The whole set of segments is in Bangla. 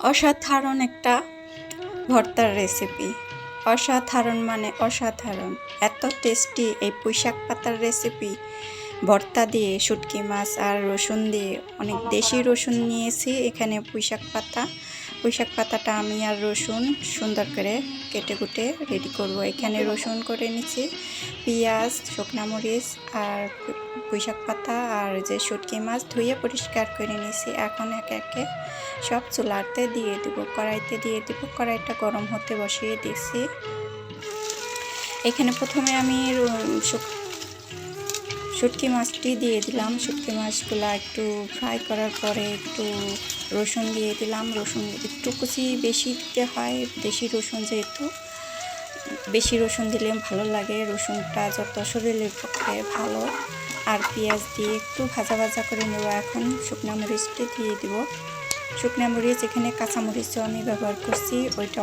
অসাধারণ একটা ভর্তার রেসিপি অসাধারণ মানে অসাধারণ। এত টেস্টি এই পুঁইশাক পাতার রেসিপি ভর্তা দিয়ে শুটকি মাছ আর রসুন দিয়ে। অনেক দেশি রসুন নিয়েছি, এখানে পুঁইশাক পাতা। পুঁইশাক পাতাটা আমি আর রসুন সুন্দর করে কেটে কুটে রেডি করব। এখানে রসুন করে নিচ্ছি, পেঁয়াজ, শুকনা মরিচ আর পুঁইশাক পাতা আর যে শুটকি মাছ ধুয়ে পরিষ্কার করে নিয়েছি। এখন একে একে সব চুলাতে দিয়ে দিব, কড়াইতে দিয়ে দিব। কড়াইটা গরম হতে বসিয়ে দিয়েছি। এখানে প্রথমে আমি শুটকি মাছটি দিয়ে দিলাম। শুটকি মাছগুলো একটু ফ্রাই করার পরে একটু রসুন দিয়ে দিলাম। রসুন একটু কুচি বেশি দিতে হয়, দেশি রসুন যেহেতু। বেশি রসুন দিলে ভালো লাগে, রসুনটা যত শরীরের পক্ষে ভালো। আর পেঁয়াজ দিয়ে একটু ভাজা ভাজা করে নেব এখন। শুকনো মরিচটি দিয়ে দিব। শুকনো মরিচ, এখানে কাঁচা মরিচও আমি ব্যবহার করছি। ওইটা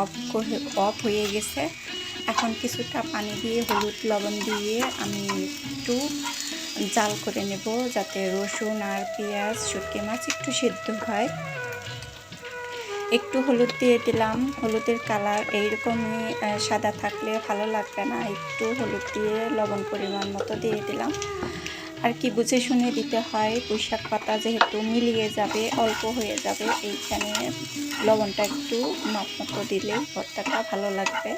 অফ অফ হয়ে গেছে। এখন কিছুটা পানি দিয়ে, হলুদ লবণ দিয়ে আমি একটু জাল করে নেব যাতে রসুন আর পেঁয়াজ, শুটকি মাছ একটু সিদ্ধ হয়। একটু হলুদ দিয়ে দিলাম। হলুদের কালার এইরকমই সাদা থাকলে ভালো লাগবে না। একটু হলুদ দিয়ে লবণ পরিমাণ মতো দিয়ে দিলাম। আর কি বুঝে শুনে দিতে হয়, পুঁইশাক পাতা যেহেতু মিলিয়ে যাবে, অল্প হয়ে যাবে, এইখানে লবণটা একটু মাপ মতো দিলে ভর্তাটা ভালো লাগবে।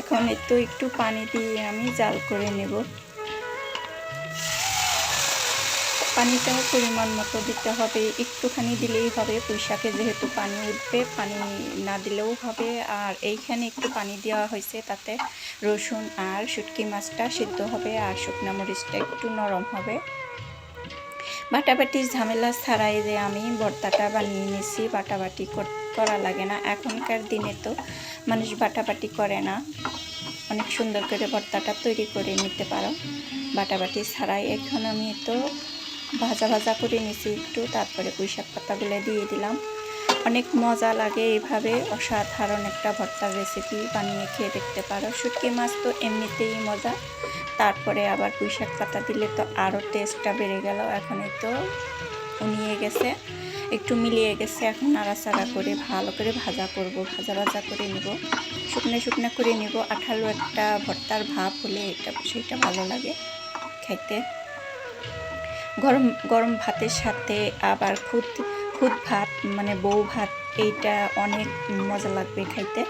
এখন একটু একটু পানি দিয়ে আমি জাল করে নেব। পানিটাও পরিমাণ মতো দিতে হবে, একটুখানি দিলেই হবে। পুঁইশাকে যেহেতু পানি উঠবে, পানি না দিলেও হবে। আর এইখানে একটু পানি দেওয়া হয়েছে, তাতে রসুন আর শুটকি মাছটা সিদ্ধ হবে আর শুকনা মরিচটা একটু নরম হবে। বাটাবাটির ঝামেলা ছাড়াই যে আমি ভর্তাটা বানিয়ে নিয়েছি, বাটাবাটি কর- করা লাগে না। এখনকার দিনে তো মানুষ বাটাবাটি করে না। অনেক সুন্দর করে ভর্তাটা তৈরি করে নিতে পারো। বাটাবাটি ছাড়াই এখন আমি তো ভাজা ভাজা করে নিয়েছি একটু, তারপরে পুঁশাক পাতাগুলো দিয়ে দিলাম। অনেক মজা লাগে এইভাবে। অসাধারণ একটা ভর্তার রেসিপি বানিয়ে খেয়ে দেখতে পারো। শুটকি মাছ তো এমনিতেই মজা। তারপরে আবার পুঁইশাক পাতা দিলে তো আরও টেস্টটা বেড়ে গেল। এখন তো উনিয়ে গেছে। একটু মিলিয়ে গেছে এখন নাড়াচাড়া করে ভালো করে ভাজা করব। ভাজা ভাজা করে নিব। শুকনো শুকনো করে নিব। আঠালো একটা ভর্তার ভাব হলে এটা সেটা ভালো লাগে খাইতে গরম গরম ভাতের সাথে আবার খুদ খুদ ভাত মানে বউ ভাত, এইটা অনেক মজা লাগবে খাইতে।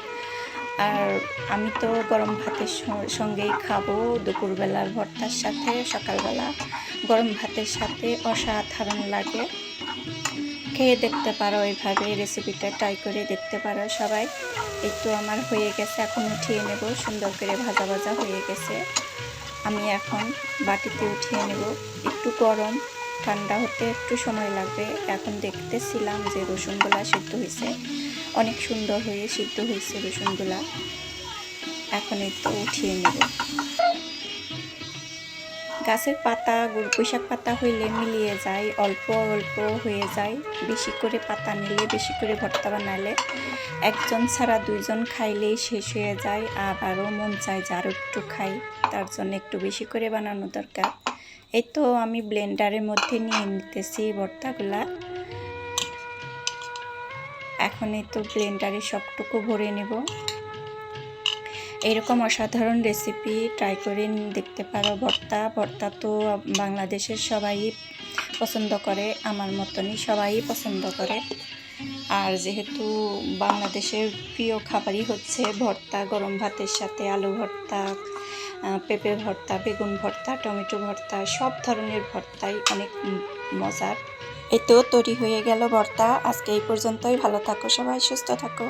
আর আমি তো গরম ভাতের সঙ্গেই খাব দুপুরবেলার ভর্তার সাথে, সকালবেলা গরম ভাতের সাথে অসাধারণ লাগে। খেয়ে দেখতে পারো এইভাবে রেসিপিটা ট্রাই করে দেখতে পারো সবাই। একটু আমার হয়ে গেছে, এখন উঠিয়ে নেব, সুন্দর করে ভাজা ভাজা হয়ে গেছে। আমি এখন বাটিতে উঠিয়ে নেব, একটু গরম। ঠান্ডা হতে একটু সময় লাগবে। এখন দেখতেছিলাম যে রসুনগুলা সিদ্ধ হয়েছে। অনেক সুন্দর হয়ে সিদ্ধ হয়েছে রসুনগুলা। এখন একটু উঠিয়ে নেব। গাছের পাতা গুড় পুঁইশাক পাতা হইলে মিলিয়ে যায়, অল্প অল্প হয়ে যায়। বেশি করে পাতা নিলে, বেশি করে ভর্তা বানালে একজন ছাড়া দুইজন খাইলেই শেষ হয়ে যায়। আবারও মন চায় যে আরও একটু খাই, তার জন্য একটু বেশি করে বানানো দরকার। এই তো আমি ব্লেন্ডারের মধ্যে নিয়ে নিতেছি ভর্তাগুলা। এখন এই তো ব্লেন্ডারে সবটুকু ভরে নেব। এরকম অসাধারণ রেসিপি ট্রাই করে দেখতে পারো ভর্তা। ভর্তা তো বাংলাদেশের সবাই পছন্দ করে, আমার মতনই সবাই পছন্দ করে। আর যেহেতু বাংলাদেশের প্রিয় খাবারই হচ্ছে ভর্তা, গরম ভাতের সাথে আলু ভর্তা পেঁপে ভর্তা, বেগুন ভর্তা, টমেটো ভর্তা, সব ধরনের ভর্তাই অনেক মজার। এতেও তৈরি হয়ে গেল ভর্তা। আজকে এই পর্যন্তই। ভালো থাকো সবাই, সুস্থ থাকো।